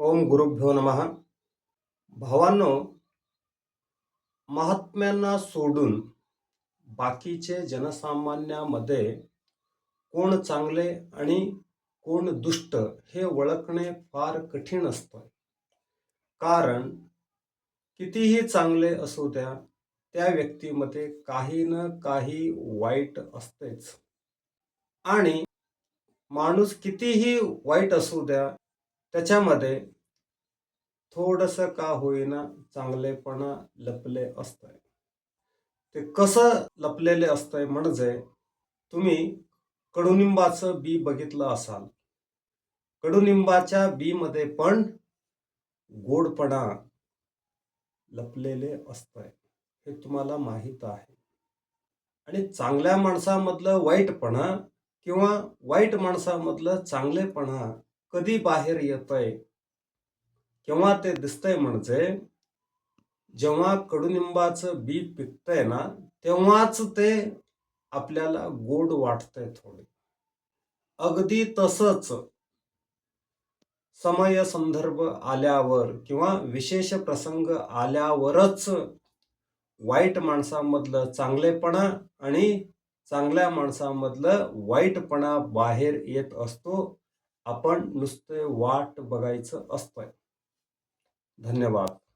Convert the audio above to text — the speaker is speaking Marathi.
ओम गुरुभ्यो नमः. भावांनो महात्म्यांना सोडून बाकीचे जनसामान्यामध्ये कोण चांगले आणि कोण दुष्ट हे ओळखणे फार कठीण असतं. कारण कितीही चांगले असू द्या त्या व्यक्तीमध्ये काही न काही वाईट असतेच. आणि माणूस कितीही वाईट असू द्या त्याच्यामध्ये थोडस का होईना चांगलेपणा लपले असतंय. ते कसं लपलेले असतंय म्हणजे तुम्ही कडुनिंबाचं बी बघितलं असाल. कडुनिंबाच्या बी मध्ये पण गोडपणा लपलेले असतंय. हे तुम्हाला माहीत आहे. आणि चांगल्या माणसामधलं वाईटपणा किंवा वाईट माणसामधलं चांगलेपणा कधी बाहेर येतंय केव्हा ते दिसतंय म्हणजे जेव्हा कडुनिंबाचं बी पिकतंय ना तेव्हाच ते आपल्याला गोड वाटतंय थोडे. अगदी तसंच समय संदर्भ आल्यावर किंवा विशेष प्रसंग आल्यावरच वाईट माणसामधलं चांगलेपणा आणि चांगल्या माणसामधलं वाईटपणा बाहेर येत असतो. आपण नुसते वाट बघायचं असतंय. धन्यवाद.